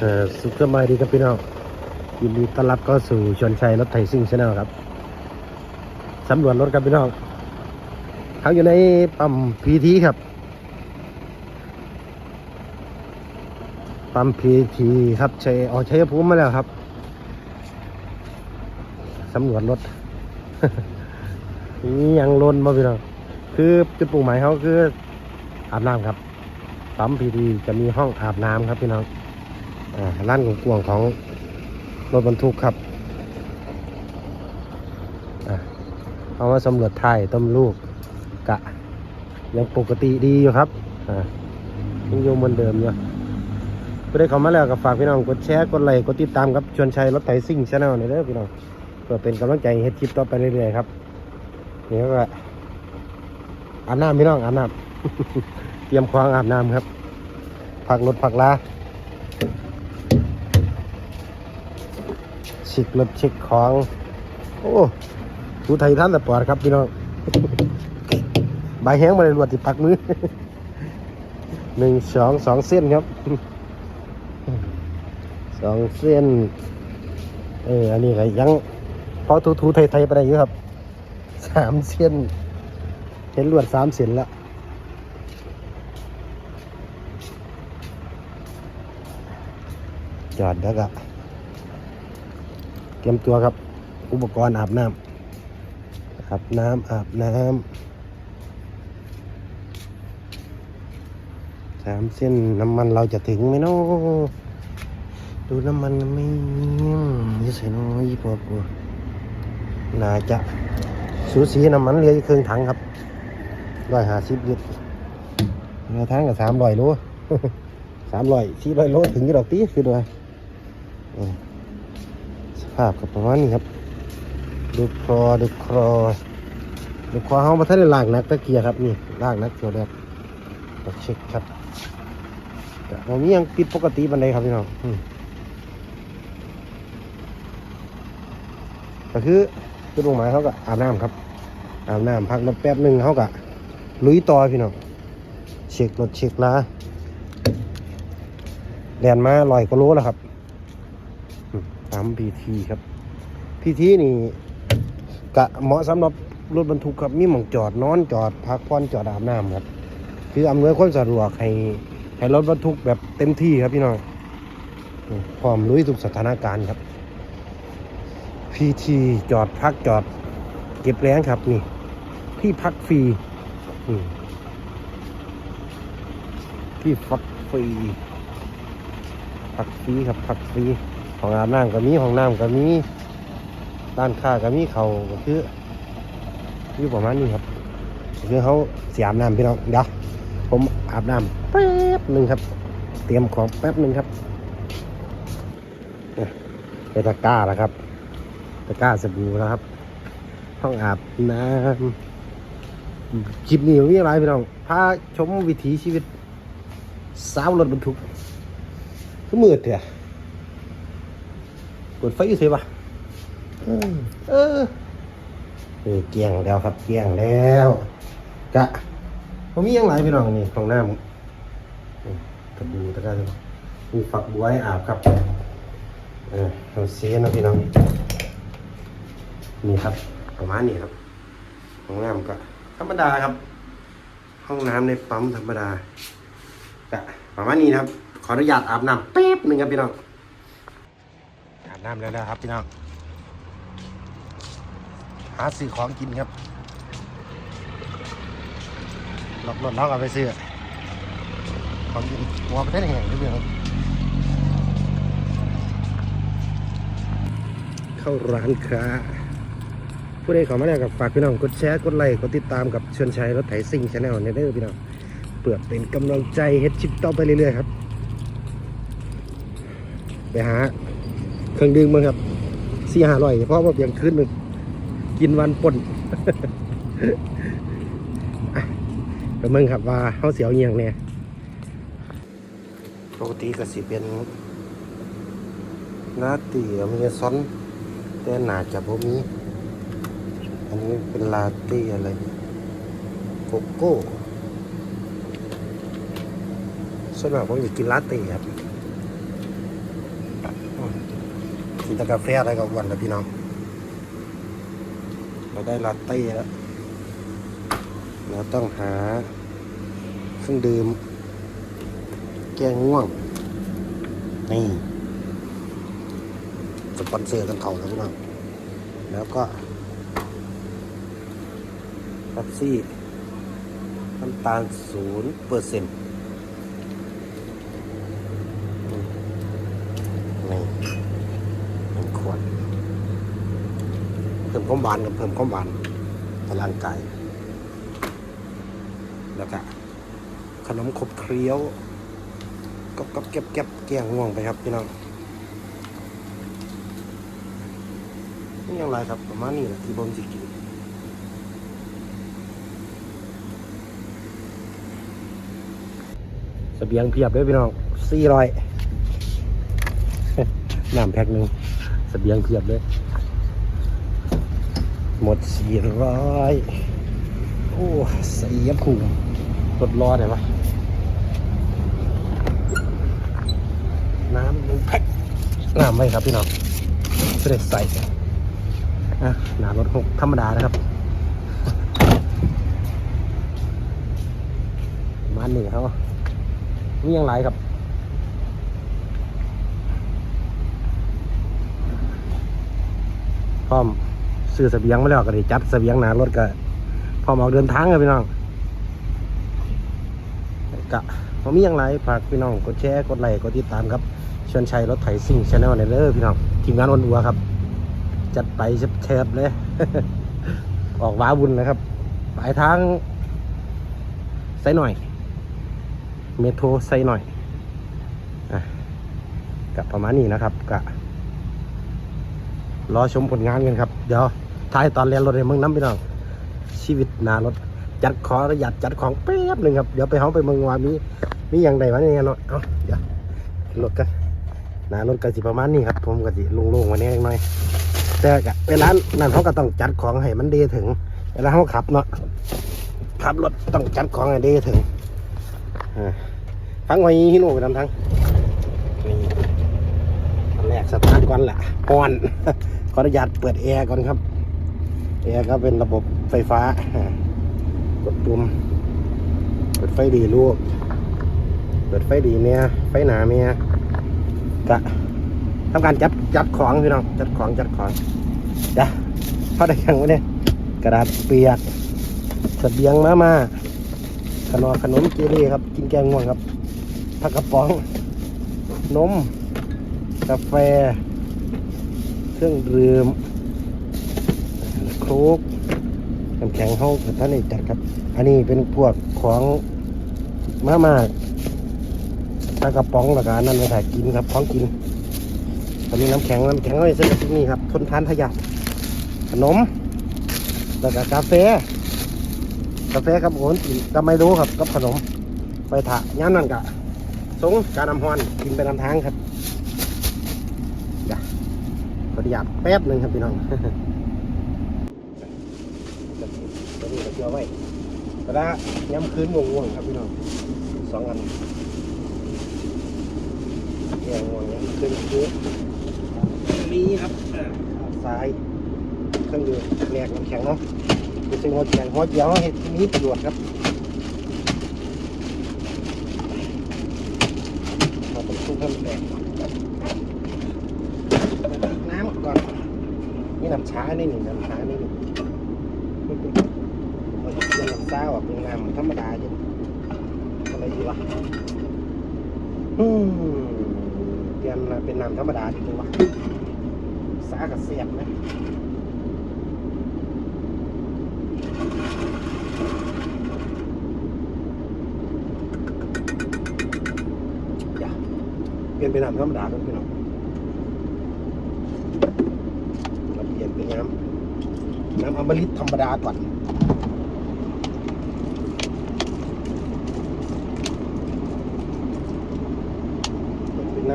เอ่อสุขสบายดีครับพี่น้องยินดีต้อนรับเข้าสู่ชวนชัยรถไถซิ่งชาแนลครับสำรวจรถครับพี่น้องเขาอยู่ในปั๊มพีทีครับปั๊มพีทีครับชัยออกชัยภูมิมาแล้วครับสำรวจรถนี่ยังลนมาพี่น้องคือจุดปุ่มหมายเขาคืออาบน้ำครับปั๊มพีทีจะมีห้องอาบน้ำครับพี่น้อง ร้านของกวงของรถบรรทุกครับอ่าเอามาสำรวจไทยต้มลูกกะ ยังปกติดีอยู่ครับยังอยู่เหมือนเดิมอยู่ก็ได้เข้ามาแล้วก็ฝากพี่น้องกดแชร์กดไลค์กดติดตามครับชวนชัยรถไถซิ่งชาแนลนี่เด้อพี่น้องเพื่อเป็นกำลังใจให้เฮ็ดคลิปต่อไปเรื่อยๆครับนี่ก็อาบน้ำพี่น้องอาบน้ำเตรียมควางอาบน้ำครับพักรถพักลา ช็ครถเช็คของ โอ้ผู้ไทยท่านแต่ปลอดครับพี่น้องใบแห้งมาเลยรวดติดปักมือหนึ่งสองสองเส้นครับสองเส้น เอออันนี้ก็ยังพอทูทูไทยไทยๆไปได้อยู่ครับสามเส้น เห็นลวดสามเส้นแล้วจอดแล้วก็ เตรียมตัวครับ อุปกรณ์อาบน้ำอาบน้ำอาบน้ำสามเส้นน้ำมันเราจะถึงไหมเนาะดูน้ำมันไม่ยี่ใส่น้อยยี่ปอกว่าน่าจะสูสีน้ำมันเหลืออีกครึ่งถังครับร้อยห้าสิบลิตรเรือทางกับสามร้อยโลสามร้อยสี่ร้อยโลถึงกี่ดอกตีคือด้วยาพก็ประมาณนี้ครับ ดูครอดูครอดูครอเขามาทันได้ล่างนักตะเกียร์ครับนี่ล่างนักเกียร์แรกต้องเช็คครับแต่ผมมียังผิดปกติบันไดครับพี่น้องก็คือจุดมุ่งหมายเขาก็อาบน้ำครับ อาบน้ำพักรถแป๊บหนึ่งเขาก็ลุยต่อพี่น้องเช็ครถเช็คลาแดนมาลอยกว่าโลแล้วครับ ปั๊มพีทีครับพีทีนี่กะเหมาะสำหรับรถบรรทุกครับมีหม่องจอดนอนจอดพักผ่อนจอดอาบน้ำครับ คืออำนวยความสะดวกให้ให้รถบรรทุกแบบเต็มที่ครับพี่น้องอืมพร้อมลุยทุกสถานการณ์ครับพีทีจอดพักจอด เก็บแรงครับนี่ ที่พักฟรีที่พักฟรีพักฟรีครับพักฟรี ของอาบน้ำก็มีของน้ำก็มีร้านค้าก็มีเขาก็คือคือประมาณนี้ครับคือเขาเสียอาบน้ำพี่น้องเดี๋ยวผมอาบน้ำแป๊บหนึ่งครับ เตรียมของแป๊บหนึ่งครับเนี่ยเป็นตะกร้าแล้วครับตะกร้าสบู่แล้วครับห้องอาบน้ำคลิปนี้มีอะไรพี่น้องพาชมวิถีชีวิตสาวรถบรรทุกก็มืดเถอะ กดไฟอยู่เสียปะเออ เออเออเกียงแล้วครับเกียงแล้วกะผมมียังไรพี่น้องนี่ของหน้ามึงตะบูตะกร้ามีฝักบัวให้อาบครับ เออเอาเสียนะพี่น้อง นี่ครับ ประมาณนี้ครับของน้ำก็ ธรรมดาครับ ห้องน้ำในปั๊มธรรมดา กะประมาณนี้นะครับ ขออนุญาตอาบน้ำแป๊บหนึ่งครับพี่น้อง น้ำแล้วนะครับพี่น้อง หาซื้อของกินครับหลอกรถน้องเอาไปซื้อของกินหัวประเทศแห่งด้วยครับเข้าร้านค้า ผู้ใดข้ามาแล้วกับฝากพี่น้องกดแชร์กดไลค์กดติดตามกับชวนชัยรถไถซิ่งชาแนลเนี่ยเด้อพี่น้องเพื่อเป็นกำลังใจเฮ็ดชิปต่อไปเรื่อยๆครับ ไปหา เครื่องดื่มมั้งครับสี่ห้าร้อยเพราะว่าเพียงคืนหนึ่งกินวันป่นอ่มืองครับว่าเขาเสียวเงียงเนี่ยปกติก็สิเป็นนาตีอเมซอน แต่หนาจะบ่มี อันนี้เป็นลาเต้อะไรโกโก้ส่วนมากผมอยากกินลาเต้ครับ กินแต่กาแฟอะไรก็อ้วันแล้วพี่น้อง เราได้ลาเต้แล้ว เราต้องหาเครื่องดื่ม แก้ง่วง นี่สปอนเซอร์กันเขาแล้วพี่น้อง แล้วก็แท็กซี่น้ำตาลศูนย์เปอร์เซ็นต์นี่หนึ่งขวด เพิ่ม ความหวานกับเพิ่มความหวานต่อร่างกายแล้วก็ขนมขบเคี้ยวกับกับเก็บเก็บแกงง่วงไปครับพี่น้องนี่ยังไรครับประมาณนี้แหละที่ผมสิกินเสบียงเพียบเลยพี่น้องสี่ร้อยน้ำแพ็คหนึ่งสเสบียงเพียบเลย หมดสี่ร้อยโอ้เสียภูมิรถรอได้ปะน้ำหนึ่งแพ็คน้ำไว้ครับพี่น้องจะได้ใส่อะหนารถหกธรรมดานะครับ มาณนี้ครับนี่ยังไรครับพร้อม ซื้อเสบียงมาแล้วก็ได้จัดเสบียงหนารถก็พร้อมออกเดินทางครับพี่น้องกะผมมีอย่างไรฝากพี่น้องกดแชร์กดไลค์กดติดตามครับชิญชัยรถไถซิ่งชาแนลในเด้อพี่น้องทีมงานอนอัวครับ จัดไปเชฟเลย ออกว้าบุญนะครับปลายทางไซหน่อย เมโทรไซหน่อยอกับประมาณนี้นะครับกะรอชมผลงานกันครับ เดี๋ยว ท้ายตอนเรียนรถในเมืองน้ำพี่น้องชีวิตหนารถจัดขอระยัดจัดของแป๊บหนึ่งครับเดี๋ยวไปห้องไปเมืองวามีมีอย่างใดวะเนี่ยเนาะเอาเดี๋ยวรถกันหนารถกันสิประมาณนี้ครับ ผมก็สิโล่งๆวันนี้หน่อยแต่เวลานั่นเขาก็ต้องจัดของให้มันดีถึงเวลาเขาขับเนาะขับรถต้องจัดของให้ดีถึงอ่าฟังไว้ฮิโน่ไปทำทั้งนี่อันแรกสตาร์ทก่อนแหละก่อนขออนุญาตเปิดแอร์ก่อนครับ แอร์ก็เป็นระบบไฟฟ้า กดปุ่มเปิดไฟดีลูกเปิดไฟดีเมียไฟหนาเมียกะทำการจัดจัดของพี่น้องจัดของจัดของจ้ะพอได้ยังไว้เนี่ยกระดาษเปียกเบียงมามาขนมขนมเจลี่ครับ กินแกงง่วงครับผักกระป๋อง นม กาแฟ เครื่องดื่ม โค้กน้ำแข็งห้องท่านนี่จัดครับ อันนี้เป็นพวกของมามาผักกระป๋องแล้วก็อันนั่นไปถ่ายกินครับของกินตอนนี้น้ำแข็งน้ำแข็งไว้ซื้อที่นี่ครับทนทานทายาทขนมแล้วก็กาแฟกาแฟกับโอนกินก็ไม่รู้ครับกับขนม ไปถะย้ำนั่นกะสงการนำฮอนกินไปนำทางครับเดี๋ยวขออนุญาตแป๊บหนึ่งครับพี่น้อง นี้ก็เกี่ยวไว้ก็ได้ย้ำคืนง่วงๆครับพี่น้องสองอันแกงง่วงย้ำคืนคืนนี้ครับซ้ายเครื่องดื่มแหลกน้ำแข็งเนาะเป็นสิ่งหัวแข็งหัวเดียวเห็ดมีประโยชน์ครับเราต้องซุกให้มันแตกน้ำก่อนนี่น้ำช้านี่นี่น้ำช้านี่นี่มันจะเป็นน้ำ ซ่าแบบเป็นน้ำธรรมดาจ้ะอะไรดีวะอืมเปลี่ยนมาเป็นน้ำธรรมดาดีกว่าสากับเสียบนะอย่าเปลี่ยนเป็นน้ำธรรมดาครับพี่น้องเราเปลี่ยนเป็นน้ำน้ำอมฤตธรรมดาก่อน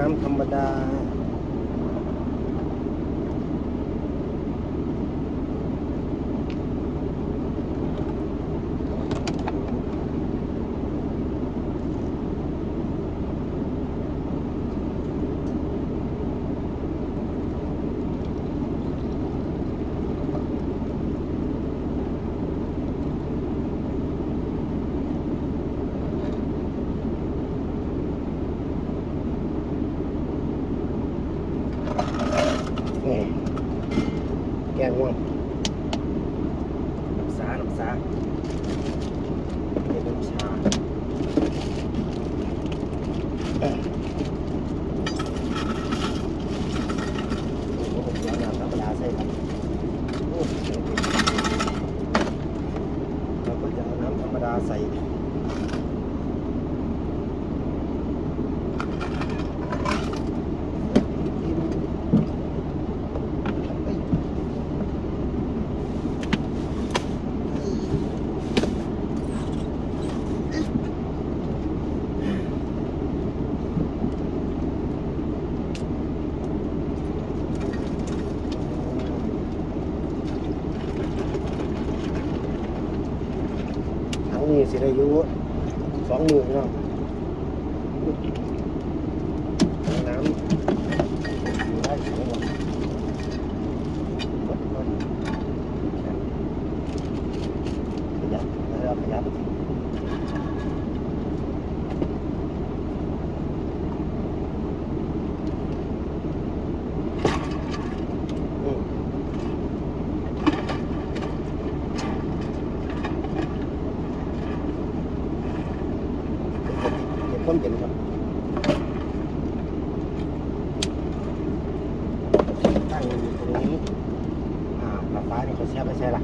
เป็นน้ำธรรมดา งง่วงน้ำซาน้ำซาเป็นน้ำชาเอ้ยโอ้โหเดี๋ยวน้ำธรรมดาใส่ครับโอ้เราก็จะเอาน้ำธรรมดาใส่ ทั้งนี้สิได้อยู่ สองมือเนาะน้ำอยู่ได้สองวันกดกดขยับแล้วขยับอืม เก็บความเย็นครับตั้งอยู่ตรงนี้อ่าปลา แช่ไม่ใช่ละ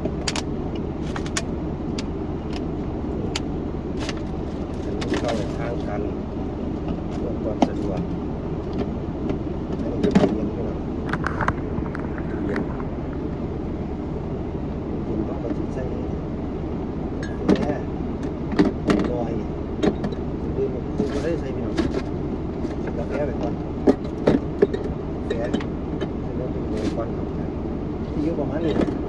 อันนี้ก็ทางกันเพื่อความสะดวกอันนี้ก็เย็นไปหน่อยเย็นเย็นต้องไปจิตใส่แย่ลอยคือคือไม่ได้ใส่พี่น้องกาแฟไปก่อนกาแฟเริ่มเป็นเงินก่อนครับที่อยู่ประมาณนี้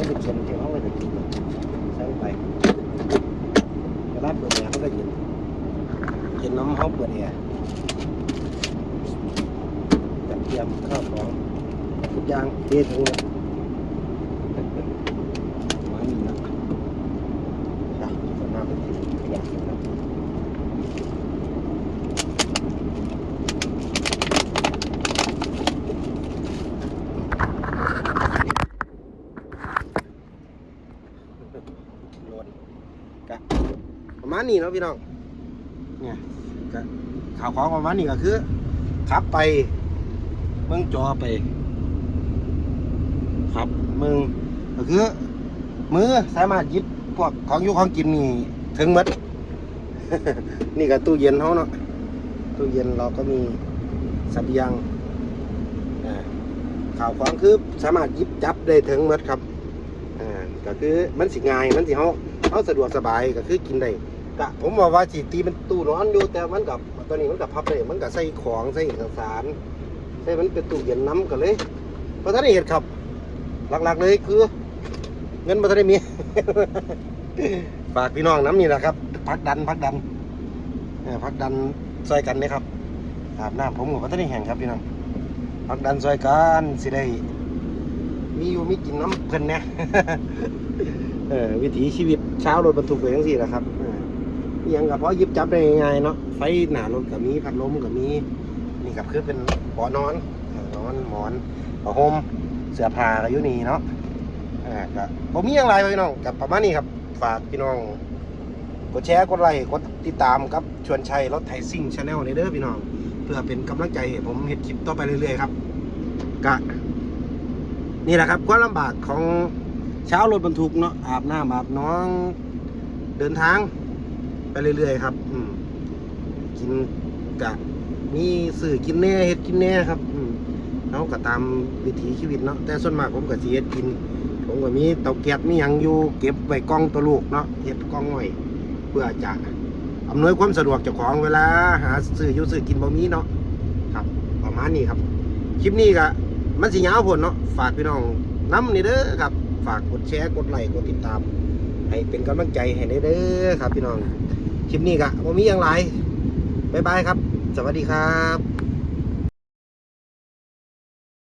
แล้วเป็นส่วนที่เขาไปจะกินใส่ไปเวลาเปิดแอร์มันก็เย็นเย็นน้ำเขาเปิดแอร์จัดเตรียมข้าวของทุกอย่างเทถึงเลยมานี่นะนะส่วนมากเป็นที่ขยะนะครับ โหลดกะประมาณ นี้เนาะพี่น้องเนี่ยกะข่าวของประมาณนี้ก็คือขับไปเมืองจอไปขับเมืองก็คือมือสามารถหยิบพวกของอยู่ของกินนี่ถึงหมดนี่ก็ตู้เย็นเขาเนาะตู้เย็นเราก็มีเสบียงอ่าข่าวของคือสามารถยิบจับได้ถึงหมดครับอ่าก็คือมันสิง่ายมันสิเฮาเฮาสะดวกสบายก็คือกินได้ ก็ผมว่าว่าสิตีเป็นตู้นอนอยู่แต่มันกับตอนนี้มันกับพับได้มันก็ใส่ของใส่เอกสารใส่มันเป็นตู้เย็นน้ำกันเลยเพราะท่านเห็นครับ หลักๆเลยคือ เงินบ่ทันได้มีฝากพี่น้องน้ำนี่แหละครับพักดันพักดันพักดันซอยกันนะครับอาบน้ำผมกับพัฒนได้แห่งครับพี่น้องพักดันซอยกันสิได้มีอยู่มีกินน้ำเพิ่นเนี่ยวิถีชีวิตเช้ารถบรรทุกไปทั้งสี่แหละครับ ยังกับเพอหยิบจับได้ง่ายๆเนาะไฟหน้ารถก็มีพัดลมก็มีนี่กับคือเป็นปอนอนเออนอนหมอนผ้าห่มเสื้อผ้าก็อยู่นี่เนาะอ่าก็ผมมีอย่างไรพี่น้องกับประมาณนี้ครับฝากพี่น้องกดแชร์กดไลค์กดติดตามครับชวนชัยรถไทยซิ่งชาแนลในเด้อพี่น้อง เพื่อเป็นกำลังใจให้ผมเห็นคลิปต่อไปเรื่อยๆครับกะนี่แหละครับความลำบากของเช้ารถบรรทุกเนาะอาบน้ำอาบน้องเดินทาง ไปเรื่อยๆครับ อืมกินกะมีสื่อกินแน่เฮ็ดกินแน่ครับ อืมเราก็ตามวิถีชีวิตเนาะแต่ส่วนมากผมก็สิเฮ็ดกิน ผมก็มีเตาแก๊สมีหยังอยู่เก็บไว้กล้องตัวลูกเนาะเฮ็ดกล้องไว้เพื่อจะอำนวยความสะดวกเจ้าของเวลาหาซื้ออยู่ซื้อกินบ่มีเนาะครับ ประมาณนี้ครับ คลิปนี้ก็มันสิยาวผลเนาะฝากพี่น้องน้ำนี่เด้อครับ ฝากกดแชร์กดไลค์กดติดตาม ให้เป็นกำลังใจให้เด้อครับพี่น้อง คลิปนี้ก็บ่มีอย่างไรบ๊ายบายครับ สวัสดีครับ